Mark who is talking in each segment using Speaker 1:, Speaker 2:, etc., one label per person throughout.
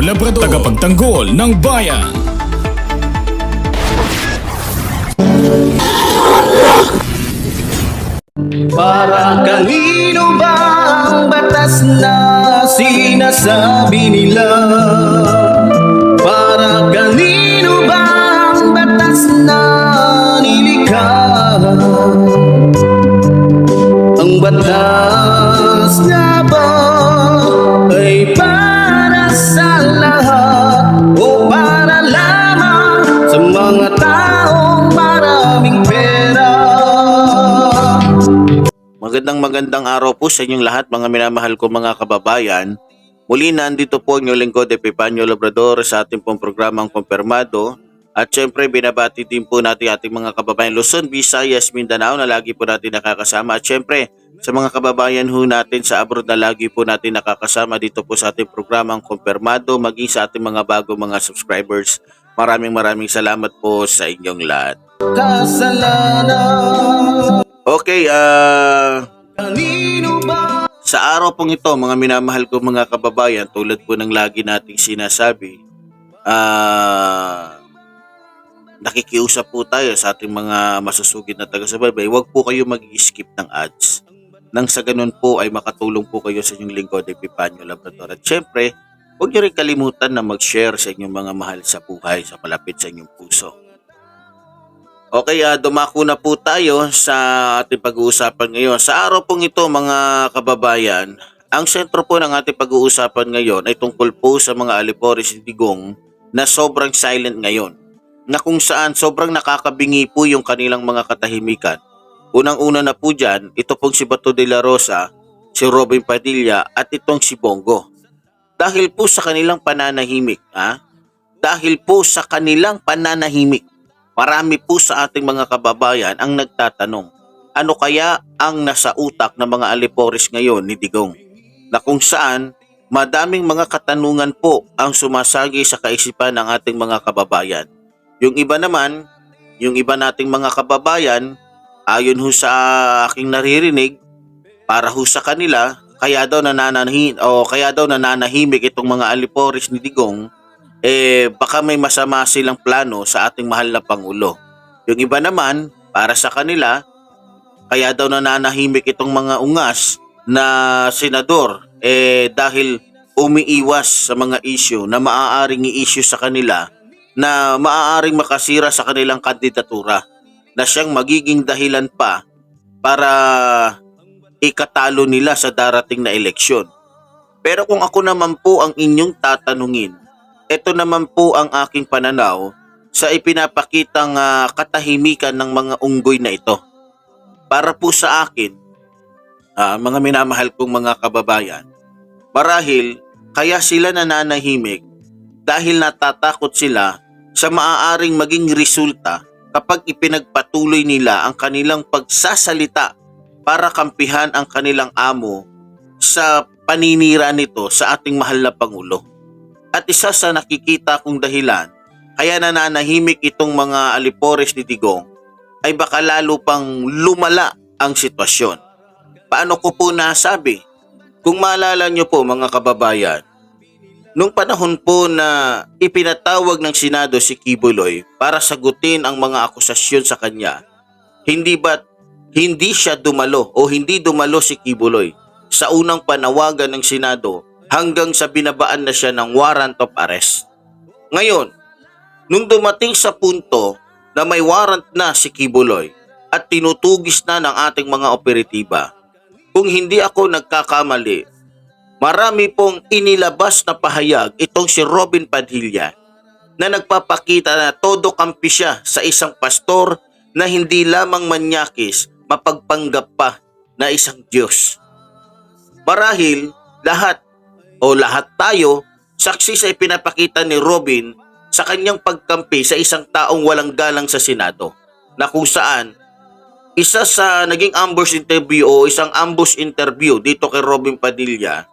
Speaker 1: Labrador Tagapagtanggol ng bayan
Speaker 2: Para kanino ba ang batas na sinasabi nila? Para kanino ba ang batas na nilikha? Ang batas nga
Speaker 3: Magandang magandang araw po sa inyong lahat mga minamahal ko mga kababayan. Muli nandito po ang inyong lingkod Epipanyo Labrador sa ating pong programang Kumpirmado. At syempre binabati din po natin ating mga kababayan Luzon, Visayas, Mindanao na lagi po natin nakakasama. At syempre sa mga kababayan ho natin sa abroad na lagi po natin nakakasama dito po sa ating programang Kumpirmado maging sa ating mga bago mga subscribers. Maraming maraming salamat po sa inyong lahat.
Speaker 2: kasalanan
Speaker 3: Okay, ah...
Speaker 2: Ba
Speaker 3: Sa araw pong ito, mga minamahal ko mga kababayan, tulad po ng lagi nating sinasabi, ah nakikiusap po tayo sa ating mga masusugid na taga-subaybay, huwag po kayo mag-skip ng ads. Nang sa ganun po ay makatulong po kayo sa inyong lingkod, Epipanyo Labrador. At syempre, huwag niyo rin kalimutan na mag-share sa inyong mga mahal sa buhay, sa malapit sa inyong puso. Okay, ah, dumako na po tayo sa ating pag-uusapan ngayon. Sa araw pong ito, mga kababayan, ang sentro po ng ating pag-uusapan ngayon ay tungkol po sa mga aliporis ni Digong na sobrang silent ngayon. Na kung saan sobrang nakakabingi po yung kanilang mga katahimikan. Unang-una na po dyan, ito pong si Bato de la Rosa, si Robin Padilla at itong si Bongo. Dahil po sa kanilang pananahimik, ha? Dahil po sa kanilang pananahimik, Marami po sa ating mga kababayan ang nagtatanong, ano kaya ang nasa utak ng mga aliporis ngayon ni Digong? Na kung saan, madaming mga katanungan po ang sumasagi sa kaisipan ng ating mga kababayan. Yung iba naman, yung iba nating mga kababayan, ayon ho sa aking naririnig, para ho sa kanila, kaya daw nananahi o kaya daw nananahimik itong mga aliporis ni Digong eh baka may masama silang plano sa ating mahal na Pangulo. Yung iba naman, para sa kanila, kaya daw nananahimik itong mga ungas na senador eh dahil umiiwas sa mga issue na maaaring i-issue sa kanila na maaaring makasira sa kanilang kandidatura na siyang magiging dahilan pa para ikatalo nila sa darating na eleksyon. Pero kung ako naman po ang inyong tatanungin, ito naman po ang aking pananaw sa ipinapakitang ah, katahimikan ng mga unggoy na ito. Para po sa akin, ah, mga minamahal kong mga kababayan, marahil kaya sila nananahimik dahil natatakot sila sa maaaring maging resulta kapag ipinagpatuloy nila ang kanilang pagsasalita para kampihan ang kanilang amo sa paninira nito sa ating mahal na Pangulo. At isa sa nakikita kong dahilan kaya nananahimik itong mga alipores ni Digong ay baka lalo pang lumala ang sitwasyon. Paano ko po nasabi? Kung maalala nyo po mga kababayan, nung panahon po na ipinatawag ng Senado si Kibuloy para sagutin ang mga akusasyon sa kanya, hindi ba hindi siya dumalo o hindi dumalo si Kibuloy sa unang panawagan ng Senado hanggang sa binabaan na siya ng warrant of arrest. Ngayon, nung dumating sa punto na may warrant na si Kibuloy, at tinutugis na ng ating mga operatiba. Kung hindi ako nagkakamali, marami pong inilabas na pahayag itong si Robin Padilla na nagpapakita na todo kampi siya sa isang pastor na hindi lamang manyakis, mapagpanggap pa na isang Diyos. Marahil lahat o lahat tayo saksi sa ipinapakita ni Robin sa kanyang pagkampi sa isang taong walang galang sa Senado na kung saan isa sa naging ambush interview o isang ambush interview dito kay Robin Padilla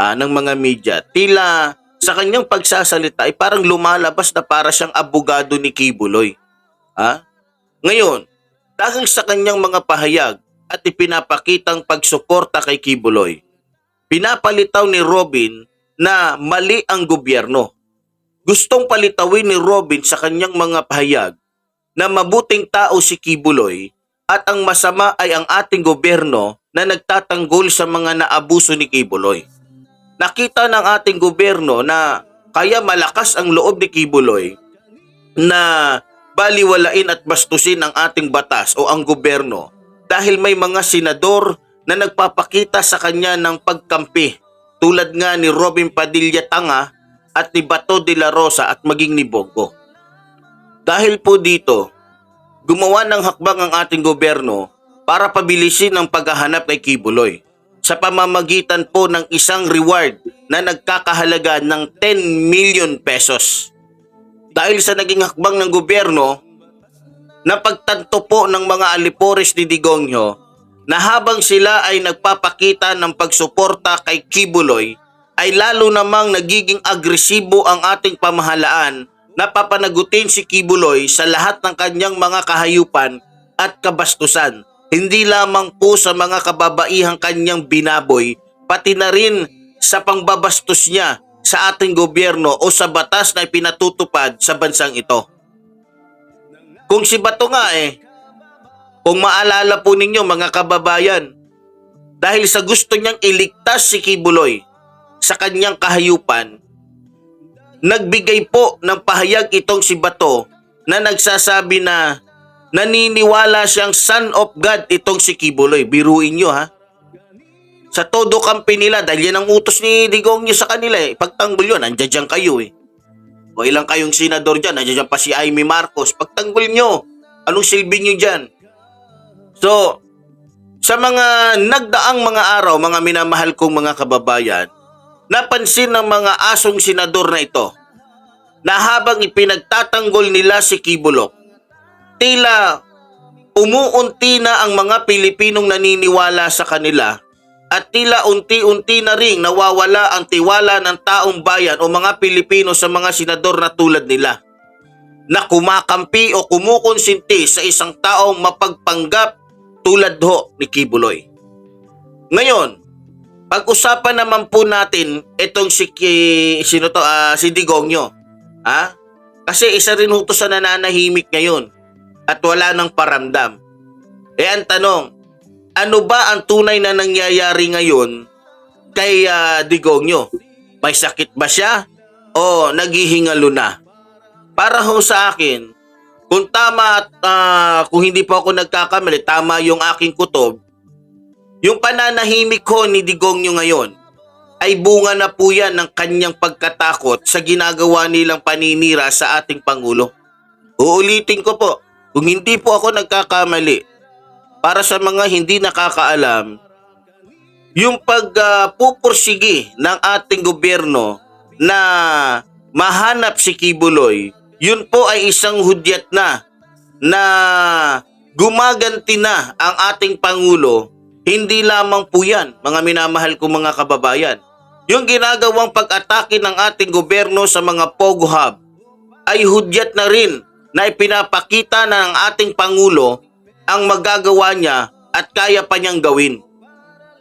Speaker 3: ah, ng mga media, tila sa kanyang pagsasalita ay parang lumalabas na para siyang abogado ni Kibuloy. Ha? Ngayon, dahil sa kanyang mga pahayag at ipinapakitang pagsuporta kay Kibuloy, pinapalitaw ni Robin na mali ang gobyerno. Gustong palitawin ni Robin sa kanyang mga pahayag na mabuting tao si Kibuloy at ang masama ay ang ating gobyerno na nagtatanggol sa mga naabuso ni Kibuloy. Nakita ng ating gobyerno na kaya malakas ang loob ni Kibuloy na baliwalain at bastusin ang ating batas o ang gobyerno dahil may mga senador na nagpapakita sa kanya ng pagkampi tulad nga ni Robin Padilla Tanga at ni Bato de la Rosa at maging ni Bongo. Dahil po dito, gumawa ng hakbang ang ating gobyerno para pabilisin ang paghahanap kay Kibuloy sa pamamagitan po ng isang reward na nagkakahalaga ng 10 million pesos. Dahil sa naging hakbang ng gobyerno, napagtanto po ng mga alipores ni Digongyo na habang sila ay nagpapakita ng pagsuporta kay Kibuloy, ay lalo namang nagiging agresibo ang ating pamahalaan na papanagutin si Kibuloy sa lahat ng kanyang mga kahayupan at kabastusan. Hindi lamang po sa mga kababaihang kanyang binaboy, pati na rin sa pangbabastos niya sa ating gobyerno o sa batas na ipinatutupad sa bansang ito. Kung si Bato nga eh, kung maalala po ninyo mga kababayan, dahil sa gusto niyang iligtas si Kibuloy sa kanyang kahayupan, nagbigay po ng pahayag itong si Bato na nagsasabi na naniniwala siyang son of God itong si Kibuloy. Biruin nyo ha. Sa todo kampi nila, dahil yan ang utos ni Digong nyo sa kanila eh. Pagtanggol yun, andyan dyan kayo eh. O ilang kayong senador dyan, andyan dyan pa si Amy Marcos. Pagtanggol nyo, anong silbi nyo dyan? So, sa mga nagdaang mga araw, mga minamahal kong mga kababayan, napansin ng mga asong senador na ito na habang ipinagtatanggol nila si Kibulok, tila umuunti na ang mga Pilipinong naniniwala sa kanila at tila unti-unti na ring nawawala ang tiwala ng taong bayan o mga Pilipino sa mga senador na tulad nila na kumakampi o kumukonsinti sa isang taong mapagpanggap tulad ho ni Kibuloy. Ngayon, pag-usapan naman po natin itong si, sino to, Ah, si Digongyo. Ha? Kasi isa rin ho to sa nananahimik ngayon at wala nang paramdam. Eh ang tanong, ano ba ang tunay na nangyayari ngayon kay ah, Digongyo? May sakit ba siya o naghihingalo na? Para ho sa akin, kung tama at ah, kung hindi po ako nagkakamali, tama yung aking kutob, yung pananahimik ko ni Digongyo ngayon ay bunga na po yan ng kanyang pagkatakot sa ginagawa nilang paninira sa ating Pangulo. Uulitin ko po, kung hindi po ako nagkakamali, para sa mga hindi nakakaalam, yung pagpupursigi ng ating gobyerno na mahanap si Kibuloy, yun po ay isang hudyat na na gumaganti na ang ating Pangulo. Hindi lamang po yan, mga minamahal kong mga kababayan. Yung ginagawang pag-atake ng ating gobyerno sa mga Pogo Hub ay hudyat na rin na ipinapakita na ng ating Pangulo ang magagawa niya at kaya pa niyang gawin.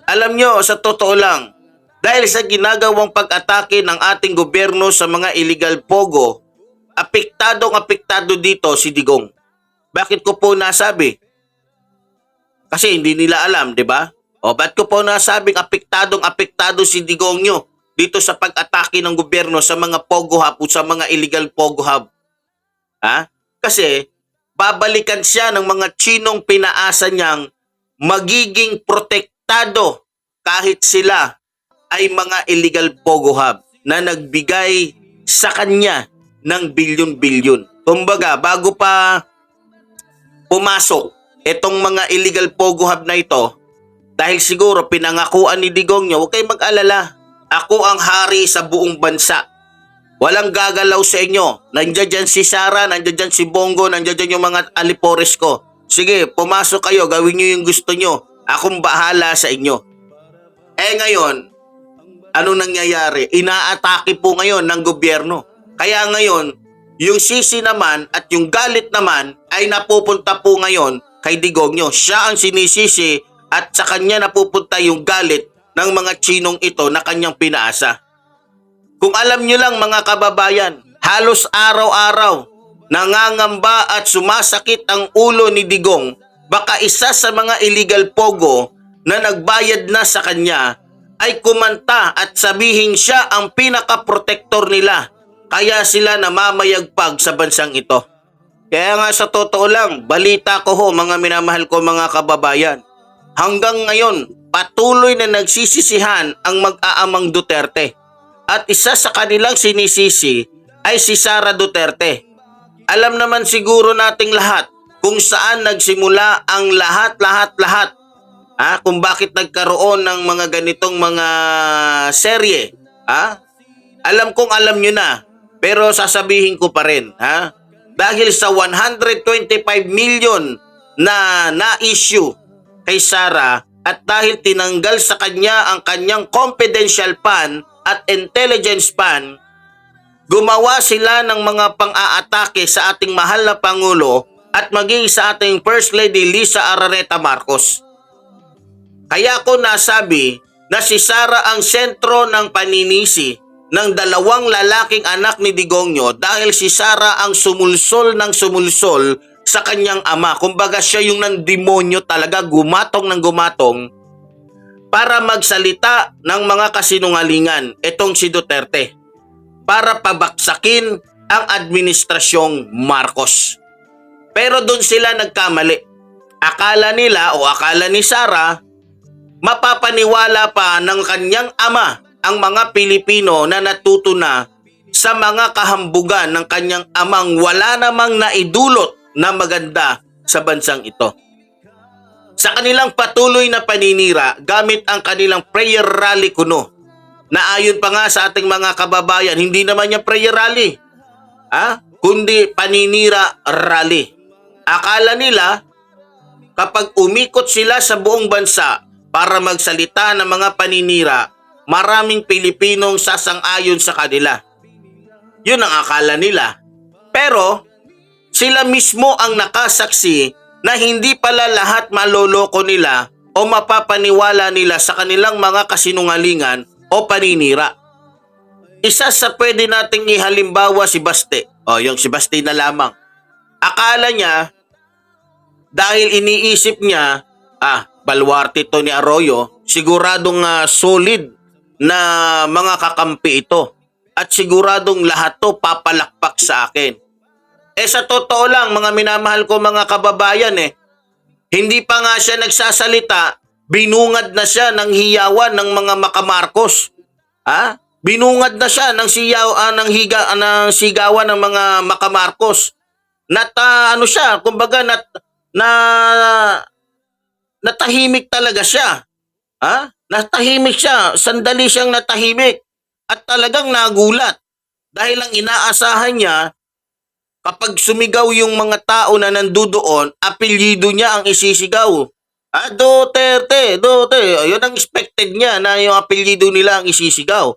Speaker 3: Alam nyo, sa totoo lang, dahil sa ginagawang pag-atake ng ating gobyerno sa mga illegal pogo, apektadong apektado dito si Digong. Bakit ko po nasabi? Kasi hindi nila alam, di ba? O ba't ko po nasabing apektadong apektado si Digong nyo dito sa pag-atake ng gobyerno sa mga pogo hub o sa mga illegal pogo hub? Ha? Kasi babalikan siya ng mga Chinong pinaasa niyang magiging protektado kahit sila ay mga illegal pogo hub na nagbigay sa kanya ng bilyon-bilyon. Kumbaga, bago pa pumasok itong mga illegal pogo hub na ito, dahil siguro pinangakuan ni Digong niya, huwag kayong mag-alala. Ako ang hari sa buong bansa. Walang gagalaw sa inyo. Nandiyan dyan si Sara, nandiyan dyan si Bongo, nandiyan dyan yung mga alipores ko. Sige, pumasok kayo, gawin nyo yung gusto nyo. Akong bahala sa inyo. Eh ngayon, anong nangyayari? Inaatake po ngayon ng gobyerno. Kaya ngayon, yung sisi naman at yung galit naman ay napupunta po ngayon kay Digongyo. Siya ang sinisisi at sa kanya napupunta yung galit ng mga Chinong ito na kanyang pinaasa. Kung alam nyo lang mga kababayan, halos araw-araw nangangamba at sumasakit ang ulo ni Digong baka isa sa mga illegal pogo na nagbayad na sa kanya ay kumanta at sabihin siya ang pinaka-protector nila kaya sila namamayagpag sa bansang ito. Kaya nga sa totoo lang, balita ko ho mga minamahal ko mga kababayan. Hanggang ngayon, patuloy na nagsisisihan ang mag-aamang Duterte. At isa sa kanilang sinisisi ay si Sara Duterte. Alam naman siguro nating lahat kung saan nagsimula ang lahat-lahat-lahat. Ah, kung bakit nagkaroon ng mga ganitong mga serye. Ah? Alam kong alam nyo na, pero sasabihin ko pa rin. Ha? Dahil sa 125 million na na-issue kay Sara at dahil tinanggal sa kanya ang kanyang confidential pan at intelligence pan, gumawa sila ng mga pang-aatake sa ating mahal na Pangulo at maging sa ating First Lady Lisa Arareta Marcos. Kaya ko nasabi na si Sara ang sentro ng paninisi ng dalawang lalaking anak ni Digongyo dahil si Sara ang sumulsol ng sumulsol sa kanyang ama. Kumbaga siya yung nandemonyo talaga gumatong ng gumatong para magsalita ng mga kasinungalingan itong si Duterte para pabaksakin ang administrasyong Marcos. Pero doon sila nagkamali. Akala nila o akala ni Sara mapapaniwala pa ng kanyang ama ang mga Pilipino na natuto na sa mga kahambugan ng kanyang amang wala namang naidulot na maganda sa bansang ito. Sa kanilang patuloy na paninira gamit ang kanilang prayer rally kuno na ayon pa nga sa ating mga kababayan, hindi naman yung prayer rally, ah, kundi paninira rally. Akala nila kapag umikot sila sa buong bansa para magsalita ng mga paninira, maraming Pilipinong sasang-ayon sa kanila. Yun ang akala nila. Pero sila mismo ang nakasaksi na hindi pala lahat maloloko nila o mapapaniwala nila sa kanilang mga kasinungalingan o paninira. Isa sa pwede nating ihalimbawa si Baste. O, yung si Baste na lamang. Akala niya, dahil iniisip niya, ah, balwarte to ni Arroyo, siguradong ah, solid na mga kakampi ito. At siguradong lahat to papalakpak sa akin. Eh sa totoo lang, mga minamahal ko mga kababayan eh, hindi pa nga siya nagsasalita, binungad na siya ng hiyawan ng mga makamarkos. Ha? Binungad na siya ng siyaw ah, ng higa ah, ng sigawan ng mga makamarkos. Nat ah, ano siya, kumbaga nat na natahimik talaga siya. Ha? Natahimik siya, sandali siyang natahimik at talagang nagulat. Dahil ang inaasahan niya, kapag sumigaw yung mga tao na nandudoon, apelyido niya ang isisigaw. Ah, Duterte, Duterte. Yun ang expected niya na yung apelyido nila ang isisigaw.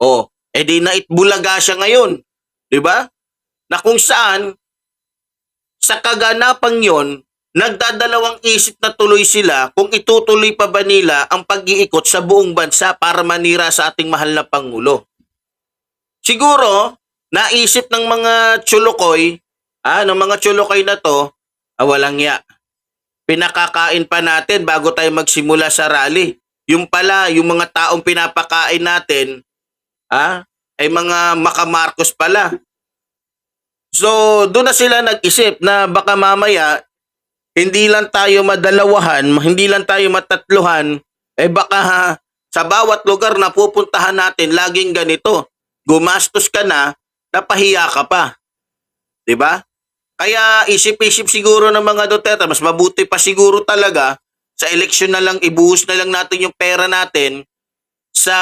Speaker 3: Oh, edi na itbulaga siya ngayon. 'Di ba? Na kung saan sa kaganapang yon, nagdadalawang isip na tuloy sila kung itutuloy pa ba nila ang pag-iikot sa buong bansa para manira sa ating mahal na Pangulo. Siguro, naisip ng mga chulukoy, ah, ng mga chulukoy na to, ah, walang ya. Pinakakain pa natin bago tayo magsimula sa rally. Yung pala, yung mga taong pinapakain natin, ah, ay mga makamarcos pala. So, doon na sila nag-isip na baka mamaya hindi lang tayo madalawahan, hindi lang tayo matatluhan, eh baka ha, sa bawat lugar na pupuntahan natin, laging ganito. Gumastos ka na, napahiya ka pa. 'Di ba? Kaya isip-isip siguro ng mga Duterte, mas mabuti pa siguro talaga sa eleksyon na lang ibuhos na lang natin yung pera natin sa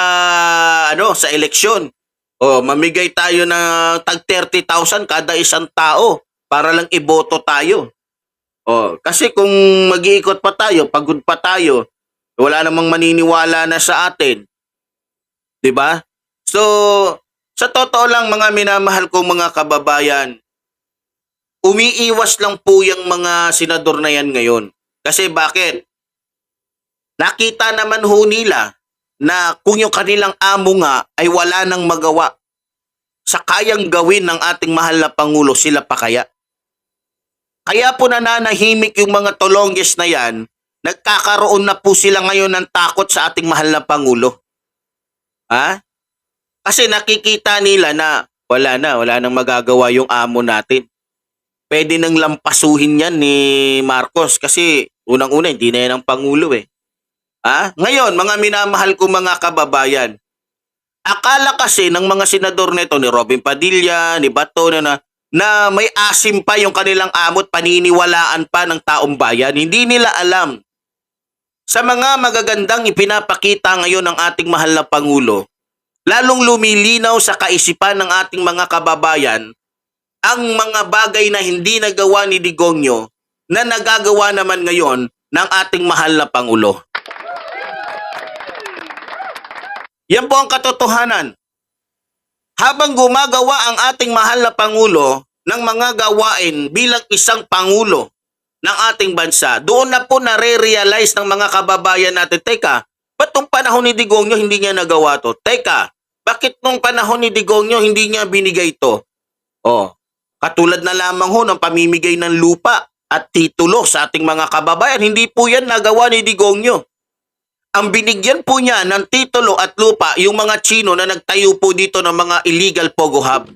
Speaker 3: ano, sa eleksyon. O mamigay tayo ng tag 30,000 kada isang tao para lang iboto tayo. O kasi kung mag-iikot pa tayo, pagod pa tayo, wala namang maniniwala na sa atin. 'Di ba? So, sa totoo lang mga minamahal kong mga kababayan, umiiwas lang po yung mga senador na yan ngayon. Kasi bakit? Nakita naman ho nila na kung yung kanilang amo nga ay wala nang magawa sa kayang gawin ng ating mahal na Pangulo, sila pa kaya? Kaya po nananahimik yung mga tolongges na yan, nagkakaroon na po sila ngayon ng takot sa ating mahal na Pangulo. Ha? Kasi nakikita nila na wala na, wala nang magagawa yung amo natin. Pwede nang lampasuhin yan ni Marcos kasi unang-una hindi na yan ang Pangulo eh. Ha? Ngayon, mga minamahal ko mga kababayan, akala kasi ng mga senador nito ni Robin Padilla, ni Bato na, na na may asim pa yung kanilang amot paniniwalaan pa ng taong bayan. Hindi nila alam. Sa mga magagandang ipinapakita ngayon ng ating mahal na Pangulo, lalong lumilinaw sa kaisipan ng ating mga kababayan ang mga bagay na hindi nagawa ni Digongyo na nagagawa naman ngayon ng ating mahal na Pangulo. Yan po ang katotohanan. Habang gumagawa ang ating mahal na Pangulo ng mga gawain bilang isang Pangulo ng ating bansa, doon na po nare-realize ng mga kababayan natin, teka, ba't nung panahon ni Digongyo hindi niya nagawa to? Teka, bakit nung panahon ni Digongyo hindi niya binigay to? Oh, katulad na lamang ho ng pamimigay ng lupa at titulo sa ating mga kababayan, hindi po yan nagawa ni Digongyo ang binigyan po niya ng titulo at lupa yung mga Chino na nagtayo po dito ng mga illegal pogo hub.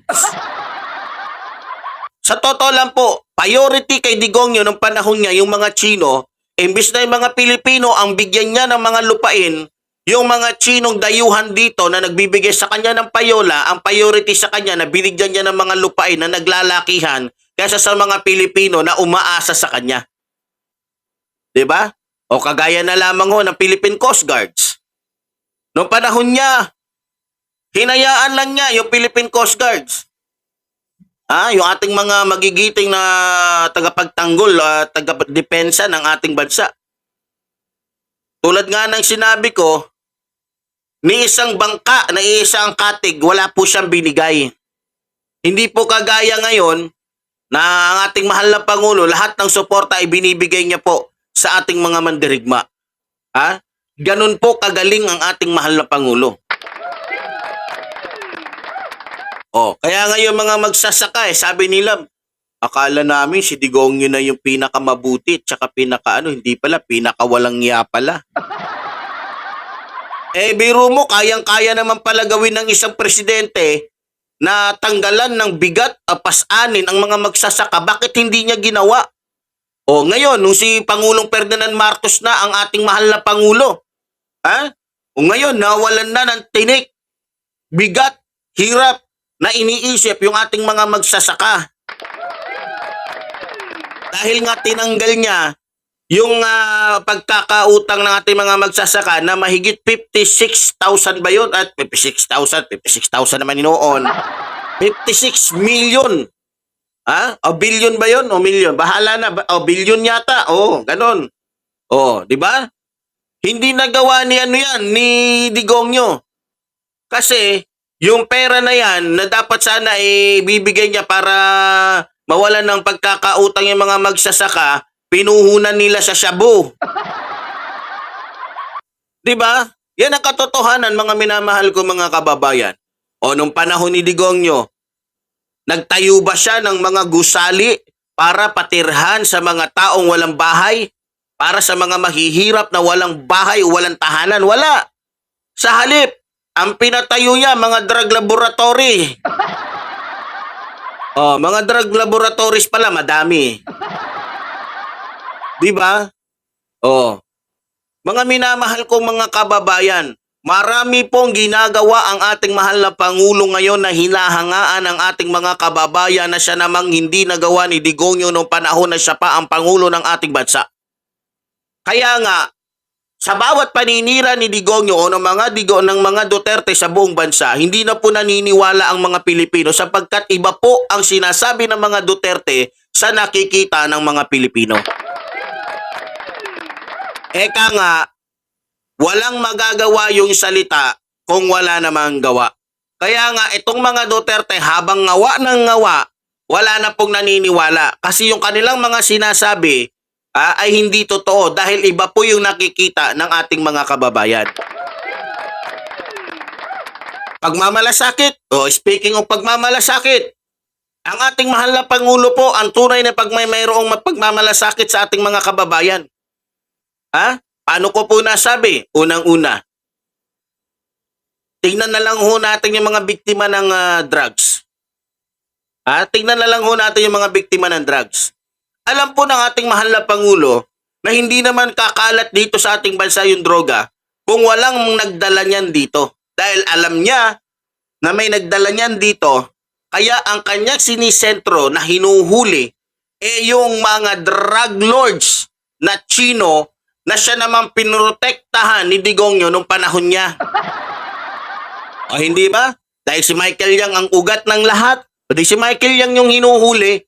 Speaker 3: Sa totoo lang po, priority kay Digongyo nung panahon niya yung mga Chino, imbis na yung mga Pilipino ang bigyan niya ng mga lupain, yung mga Chinong dayuhan dito na nagbibigay sa kanya ng payola, ang priority sa kanya na binigyan niya ng mga lupain na naglalakihan kaysa sa mga Pilipino na umaasa sa kanya. 'Di ba? O kagaya na lamang ho ng Philippine Coast Guards. Noong panahon niya, hinayaan lang niya yung Philippine Coast Guards. Ah, yung ating mga magigiting na tagapagtanggol at tagadepensa ng ating bansa. Tulad nga ng sinabi ko, ni isang bangka na isang katig, wala po siyang binigay. Hindi po kagaya ngayon na ang ating mahal na Pangulo, lahat ng suporta ay binibigay niya po sa ating mga mandirigma. Ha? Ganun po kagaling ang ating mahal na Pangulo. Oh, kaya ngayon mga magsasaka eh, sabi nila, akala namin si Digongyo na yung pinakamabuti at saka pinakaano, hindi pala, pinakawalang niya pala. eh, biro mo, kayang-kaya naman pala gawin ng isang presidente na tanggalan ng bigat o pasanin ang mga magsasaka. Bakit hindi niya ginawa? O ngayon, nung si Pangulong Ferdinand Marcos na ang ating mahal na Pangulo, ha? O ngayon, nawalan na ng tinik, bigat, hirap na iniisip yung ating mga magsasaka. Dahil nga tinanggal niya yung ah, pagkakautang ng ating mga magsasaka na mahigit 56,000 ba yun? At 56,000, 56,000 naman noon. 56 million Ha? O billion ba 'yon? O million? Bahala na. O billion yata. O, ganon. O, di ba? Hindi nagawa ni ano yan, ni Digongyo. Kasi, yung pera na yan, na dapat sana eh, bibigay niya para mawalan ng pagkakautang yung mga magsasaka, pinuhunan nila sa shabu. di ba? Yan ang katotohanan, mga minamahal ko mga kababayan. O nung panahon ni Digongyo, Nagtayo ba siya ng mga gusali para patirhan sa mga taong walang bahay? Para sa mga mahihirap na walang bahay o walang tahanan? Wala. Sa halip, ang pinatayo niya mga drug laboratory. Oh, mga drug laboratories pala, madami. Di ba? Oh. Mga minamahal kong mga kababayan, marami pong ginagawa ang ating mahal na Pangulo ngayon na hinahangaan ang ating mga kababayan na siya namang hindi nagawa ni Digonyo noong panahon na siya pa ang Pangulo ng ating bansa. Kaya nga, sa bawat paninira ni Digonyo o ng mga digo ng mga Duterte sa buong bansa, hindi na po naniniwala ang mga Pilipino sapagkat iba po ang sinasabi ng mga Duterte sa nakikita ng mga Pilipino. Eka nga, walang magagawa yung salita kung wala namang gawa. Kaya nga itong mga Duterte habang ngawa ng ngawa, wala na pong naniniwala kasi yung kanilang mga sinasabi ah, ay hindi totoo dahil iba po yung nakikita ng ating mga kababayan. Pagmamalasakit, oh, speaking of pagmamalasakit, ang ating mahal na Pangulo po, ang tunay na pagmay mayroong pagmamalasakit sa ating mga kababayan. Ha? Paano ko po nasabi? Unang-una, tingnan na lang ho natin yung mga biktima ng ah, drugs. Ha? Tingnan na lang ho natin yung mga biktima ng drugs. Alam po ng ating mahal na Pangulo na hindi naman kakalat dito sa ating bansa yung droga kung walang nagdala niyan dito. Dahil alam niya na may nagdala niyan dito, kaya ang kanyang sinisentro na hinuhuli eh yung mga drug lords na Chino na siya naman pinrotektahan ni Digongyo nung panahon niya. O hindi ba? Dahil si Michael Yang ang ugat ng lahat. Pati si Michael Yang yung hinuhuli.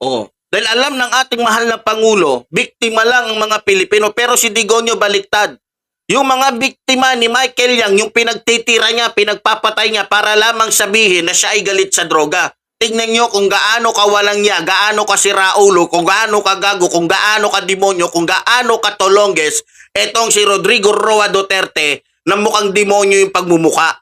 Speaker 3: O, dahil alam ng ating mahal na Pangulo, biktima lang ang mga Pilipino. Pero si Digonyo baliktad. Yung mga biktima ni Michael Yang, yung pinagtitira niya, pinagpapatay niya para lamang sabihin na siya ay galit sa droga. Tingnan nyo kung gaano ka walang niya, gaano ka si Raulo, kung gaano ka gago, kung gaano ka demonyo, kung gaano ka tolongges, etong si Rodrigo Roa Duterte na mukhang demonyo yung pagmumuka.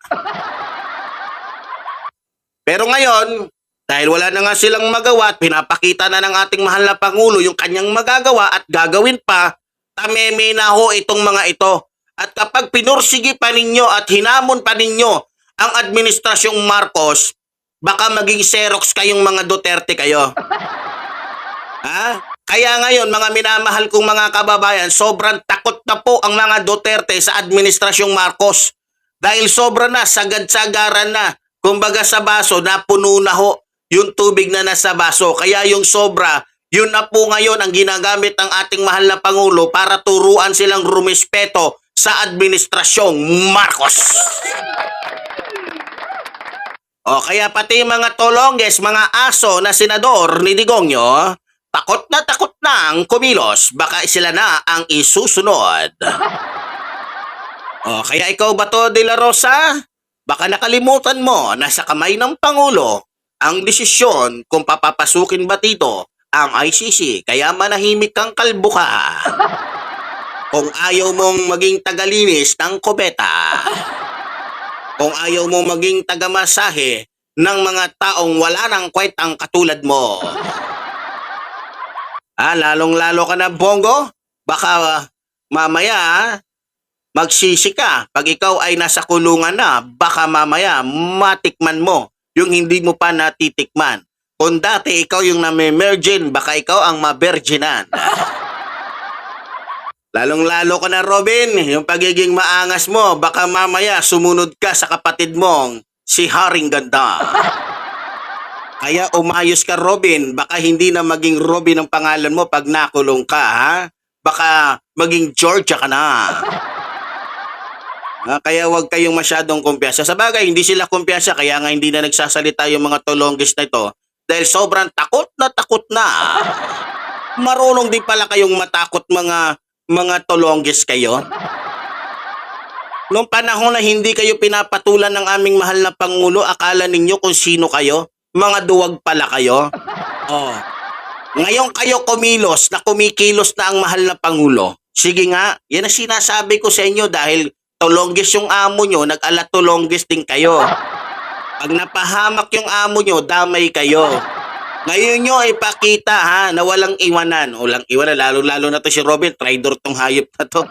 Speaker 3: Pero ngayon, dahil wala na nga silang magawa at pinapakita na ng ating mahal na Pangulo yung kanyang magagawa at gagawin pa, tameme na ho itong mga ito. At kapag pinursigi pa ninyo at hinamon pa ninyo ang administrasyong Marcos, baka maging Xerox kayong mga Duterte kayo. Ha? Kaya ngayon, mga minamahal kong mga kababayan, sobrang takot na po ang mga Duterte sa administrasyong Marcos. Dahil sobra na, sagad-sagaran na. Kumbaga sa baso, napuno na ho yung tubig na nasa baso. Kaya yung sobra, yun na po ngayon ang ginagamit ng ating mahal na Pangulo para turuan silang rumispeto sa administrasyong Marcos. O kaya pati mga tolongges, mga aso na senador ni Digongyo, takot na takot na ang kumilos, baka sila na ang isusunod. O kaya ikaw ba to, De La Rosa? Baka nakalimutan mo na sa kamay ng Pangulo ang desisyon kung papapasukin ba dito ang ICC, kaya manahimik kang kalbo ka. Kung ayaw mong maging tagalinis ng kubeta, kung ayaw mo maging tagamasahe ng mga taong wala nang kwentang katulad mo. Ah, lalong-lalo ka na, Bongo. Baka ah, mamaya magsisi ka. Pag ikaw ay nasa kulungan na, baka mamaya matikman mo yung hindi mo pa natitikman. Kung dati ikaw yung nami-virgin, baka ikaw ang ma-virginan. Lalong-lalo ka na, Robin. Yung pagiging maangas mo, baka mamaya sumunod ka sa kapatid mong si Haring Ganda. Kaya umayos ka, Robin. Baka hindi na maging Robin ang pangalan mo pag nakulong ka, ha? Baka maging Georgia ka na. Ah, kaya wag kayong masyadong kumpiyansa. Sa bagay, hindi sila kumpiyansa, kaya nga hindi na nagsasalita yung mga tolongges na ito dahil sobrang takot na takot na. Marunong din pala kayong matakot mga mga tolongges kayo. Noong panahon na hindi kayo pinapatulan ng aming mahal na Pangulo, akala ninyo kung sino kayo? Mga duwag pala kayo? Oh. Ngayon kayo kumilos na kumikilos na ang mahal na Pangulo. Sige nga, yan ang sinasabi ko sa inyo dahil tolongges yung amo nyo, nag-ala tolongges din kayo. Pag napahamak yung amo nyo, damay kayo. Ngayon nyo ipakita ha, na walang iwanan. Walang iwanan, lalo-lalo na to si Robin, traitor tong hayop na to.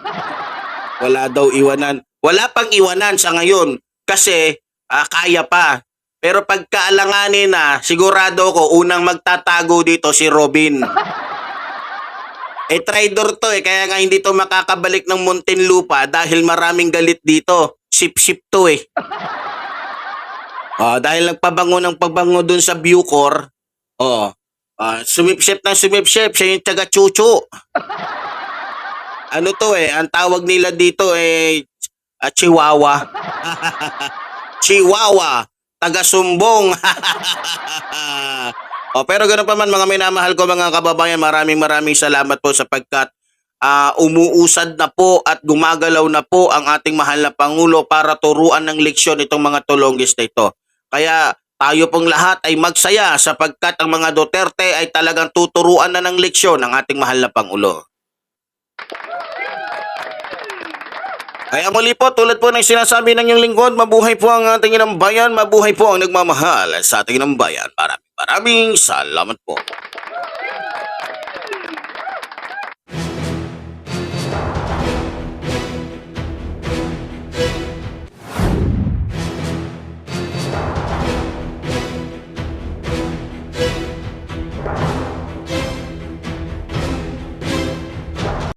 Speaker 3: Wala daw iwanan. Wala pang iwanan sa ngayon kasi ah, kaya pa. Pero pagkaalanganin na, sigurado ko unang magtatago dito si Robin. Eh, traidor to eh. Kaya nga hindi to makakabalik ng Muntinlupa dahil maraming galit dito. Sip-sip to eh. Ah, dahil nagpabango ng pagbango dun sa Bucor, oh, ah, sumipsip ng sumipsip, siya yung taga chuchu. Ano to eh, ang tawag nila dito eh, ah, Chihuahua. Chihuahua, taga Sumbong. oh, pero ganoon pa man mga minamahal ko mga kababayan, maraming maraming salamat po sapagkat ah, umuusad na po at gumagalaw na po ang ating mahal na Pangulo para turuan ng leksyon itong mga tulonggis na ito. Kaya tayo pong lahat ay magsaya sapagkat ang mga Duterte ay talagang tuturuan na ng leksyon ng ating mahal na Pangulo. Kaya muli po, tulad po ng sinasabi ng inyong lingkod, mabuhay po ang ating inang bayan, mabuhay po ang nagmamahal sa ating inang bayan. Maraming maraming salamat po.